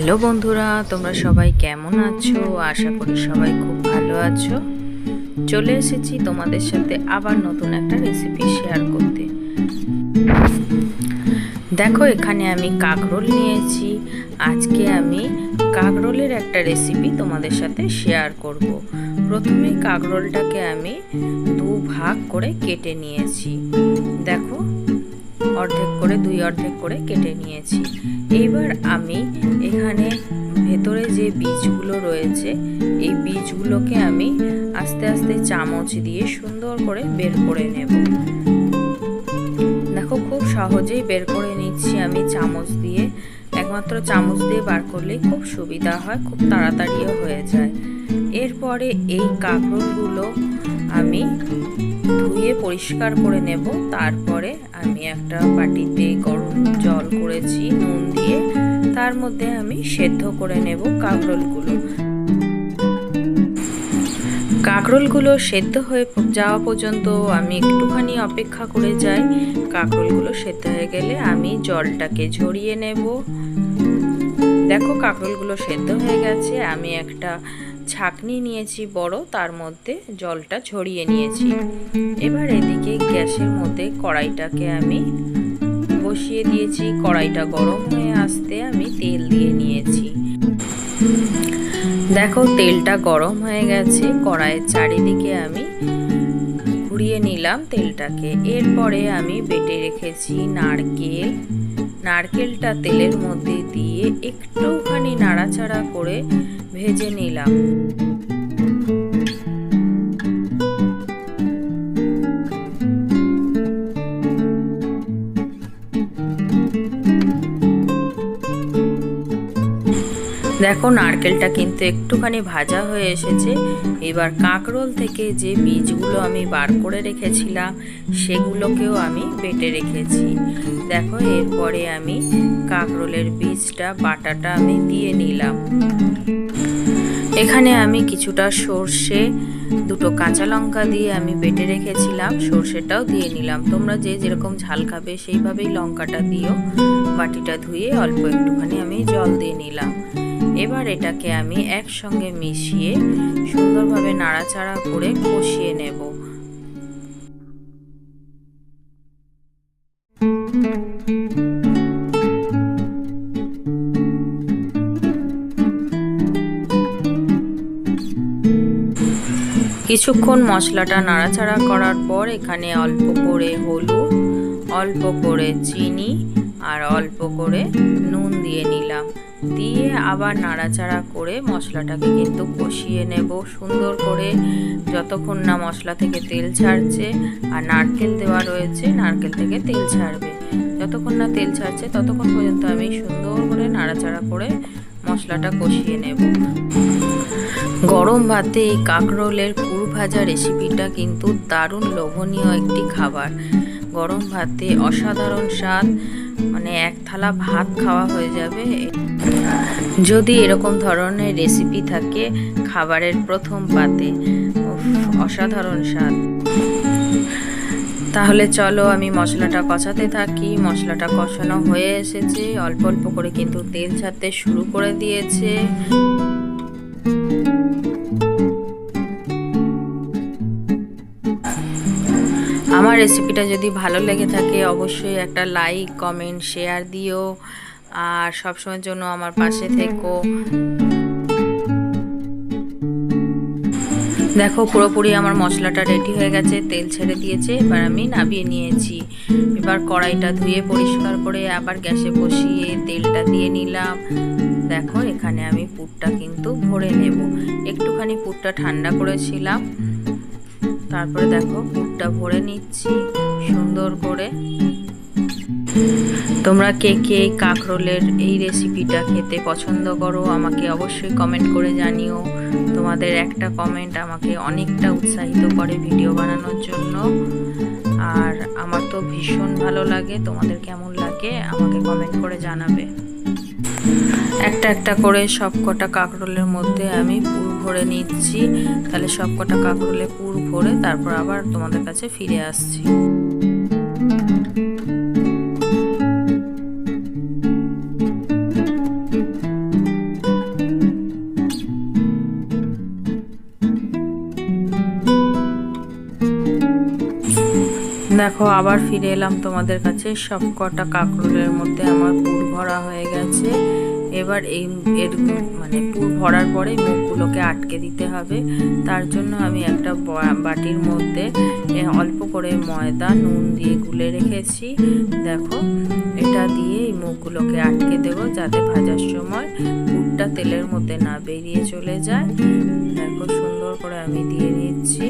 Hello বন্ধুরা, তোমরা সবাই কেমন আছো? আশা করি সবাই খুব ভালো আছো। চলে এসেছি তোমাদের সাথে আবার নতুন একটা রেসিপি শেয়ার করতে। দেখো, এখানে আমি কাকরোল নিয়েছি। আজকে আমি কাকরোলের একটা রেসিপি তোমাদের সাথে শেয়ার করব। প্রথমে কাকরোলটাকে আমি দু ভাগ করে কেটে নিয়েছি। দেখো অর্ধেক করে, দুই অর্ধেক করে কেটে নিয়েছি। এইবার আমি এখানে ভেতরে যে বীজগুলো রয়েছে, এই বীজগুলোকে আমি আস্তে আস্তে চামচ দিয়ে সুন্দর করে বের করে নেব। দেখো, খুব সহজেই বের করে নিচ্ছি আমি চামচ দিয়ে। একমাত্র চামচ দিয়ে বার করলেই খুব সুবিধা হয়, খুব তাড়াতাড়িও হয়ে যায়। এরপরে এই কাঁকড়গুলো আমি ধুয়ে পরিষ্কার করে নেব। তারপরে আমি একটা বাটিতে গরম জল করেছি, নুন দিয়ে। তার মধ্যে আমি সেদ্ধ করে নেব কাঁকরোলগুলো। কাঁকরোলগুলো সেদ্ধ হয়ে যাওয়া পর্যন্ত আমি একটুখানি অপেক্ষা করে যাই। কাঁকরোলগুলো সেদ্ধ হয়ে গেলে আমি জলটাকে ঝরিয়ে নেব। দেখো কাঁকরোলগুলো সেদ্ধ হয়ে গেছে। আমি একটা ছাকনি নিয়েছি বড়, তার মধ্যে জলটা ছড়িয়ে নিয়েছি। এবার এদিকে গ্যাসের মধ্যে কড়াইটাকে আমি বসিয়ে দিয়েছি। কড়াইটা গরম হয়ে আসতে আমি তেল দিয়ে নিয়েছি। দেখো, তেলটা গরম হয়ে গেছে। কড়াইয়ের চারিদিকে আমি ঘুরিয়ে নিলাম তেলটাকে। এরপরে আমি বেটে রেখেছি নারকেল নারকেলটা তেলের মধ্যে দিয়ে একটুখানি নাড়াচাড়া করে ভেজে নিলাম। দেখো, নারকেলটা কিন্তু একটুখানি ভাজা হয়ে এসেছে। এবার কাঁকরোল থেকে যে বীজগুলো আমি বার করে রেখেছিলাম, সেগুলোকেও আমি বেটে রেখেছি। দেখো, এরপরে আমি কাঁকরোলের বীজটা, বাটাটা আমি দিয়ে নিলাম। এখানে আমি কিছুটা সর্ষে, দুটো কাঁচা লঙ্কা দিয়ে আমি বেটে রেখেছিলাম, সর্ষেটাও দিয়ে নিলাম। তোমরা যে যেরকম ঝাল খাবে, সেইভাবেই লঙ্কাটা দিও। বাটিটা ধুয়ে অল্প একটুখানি আমি জল দিয়ে নিলাম। এবার এটাকে আমি একসঙ্গে মিশিয়ে সুন্দরভাবে নাড়াচাড়া করে কষিয়ে নেব। কিছুক্ষণ মশলাটা নাড়াচাড়া করার পর এখানে অল্প করে হলুদ, অল্প করে চিনি আর অল্প করে নুন দিয়ে নিলাম। দিয়ে আবার নাড়াচাড়া করে মশলাটাকে কিন্তু কষিয়ে নেব। সুন্দর করে যতক্ষণ না মশলা থেকে তেল ছাড়ছে আর নারকেল দেওয়া রয়েছে, নারকেল থেকে তেল ছাড়বে। যতক্ষণ না তেল ছাড়ছে, ততক্ষণ পর্যন্ত আমি সুন্দর করে নাড়াচাড়া করে মশলাটা কষিয়ে নেব। গরম ভাতে এই কাঁকরোলের পুর ভাজা রেসিপিটা কিন্তু দারুণ লোভনীয় একটি খাবার। গরম ভাতে অসাধারণ স্বাদ মানে এক থালা ভাত খাওয়া হয়ে যাবে। যদি এরকম ধরনের রেসিপি থাকে খাবারের প্রথম পাতে অসাধারণ স্বাদ। তাহলে চলো আমি মশলাটা কষাতে থাকি। মশলাটা কষানো হয়ে এসেছে। অল্প অল্প করে কিন্তু তেল ছাড়তে শুরু করে দিয়েছে। আমার রেসিপিটা যদি ভালো লেগে থাকে, অবশ্যই একটা লাইক কমেন্ট শেয়ার দিও। আর সবসময়ের জন্য আমার পাশে থেকো। দেখো, পুরোপুরি আমার মশলাটা রেডি হয়ে গেছে, তেল ছেড়ে দিয়েছে, এবার আমি নাবিয়ে নিয়েছি। এবার কড়াইটা ধুয়ে পরিষ্কার করে আবার গ্যাসে বসিয়ে তেলটা দিয়ে নিলাম। দেখো, এখানে আমি পুরটা কিন্তু ভরে নেব। একটুখানি পুরটা ঠান্ডা করেছিলাম। তারপরে দেখো পুরটা ভরে নিচ্ছি, সুন্দর করে। তোমরা কে কে কাঁকরোলের এই রেসিপিটা খেতে পছন্দ করো, আমাকে অবশ্যই কমেন্ট করে জানিও। তোমাদের একটা কমেন্ট আমাকে অনেকটা উৎসাহিত করে ভিডিও বানানোর জন্য। আর আমার তো ভীষণ ভালো লাগে, তোমাদের কেমন লাগে আমাকে কমেন্ট করে জানাবে। একটা একটা করে সব কটা কাঁকরোলের মধ্যে আমি পুর ভরে নিচ্ছি। তাহলে সব কটা কাঁকরোলে পুর ভরে তারপর আবার তোমাদের কাছে ফিরে আসছি। দেখো, আবার ফিরে এলাম তোমাদের কাছে। সব কটা কাঁকরোলের মধ্যে আমার পুর ভরা হয়ে গেছে। এবার এই এর মানে পুর ভরার পরে মুখগুলোকে আটকে দিতে হবে। তার জন্য আমি একটা বাটির মধ্যে অল্প করে ময়দা, নুন দিয়ে গুলে রেখেছি। দেখো, এটা দিয়ে এই মুখগুলোকে আটকে দেবো যাতে ভাজার সময় পুরটা তেলের মধ্যে না বেরিয়ে চলে যায়। দেখো, সুন্দর করে আমি দিয়ে নিচ্ছি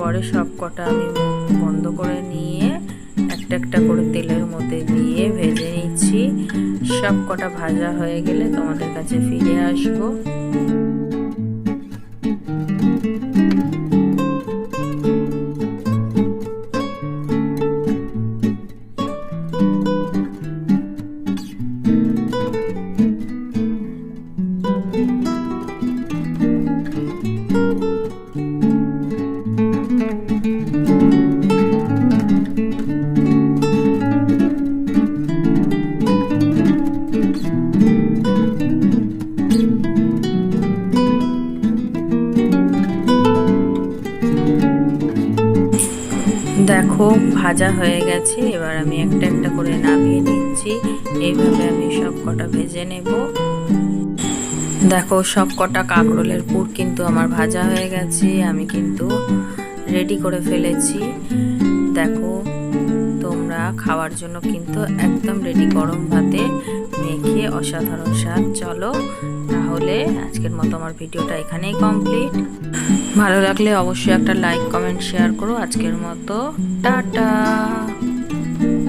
এরপরে সব কটা আমি বন্ধ করে নিয়ে একটা একটা করে তেলের মধ্যে দিয়ে ভেজে নিচ্ছি। সব কটা ভাজা হয়ে গেলে তোমাদের কাছে ফিরে আসব। দেখো, ভাজা হয়ে গেছে। এবার আমি একটা একটা করে নামিয়ে নিচ্ছি। এইভাবে আমি সব কটা ভেজে নেব। দেখো, সব কটা কাঁকরোলের পুর কিন্তু আমার ভাজা হয়ে গেছে। আমি কিন্তু রেডি করে ফেলেছি। দেখো, তোমরা খাওয়ার জন্য কিন্তু একদম রেডি গরম ভাতে মেখে অসাধারণ স্বাদ। চলো তাহলে আজকের মতো আমার ভিডিওটা এখানেই কমপ্লিট ভালো লাগলে অবশ্যই একটা লাইক কমেন্ট শেয়ার করো। আজকের মতো, টাটা!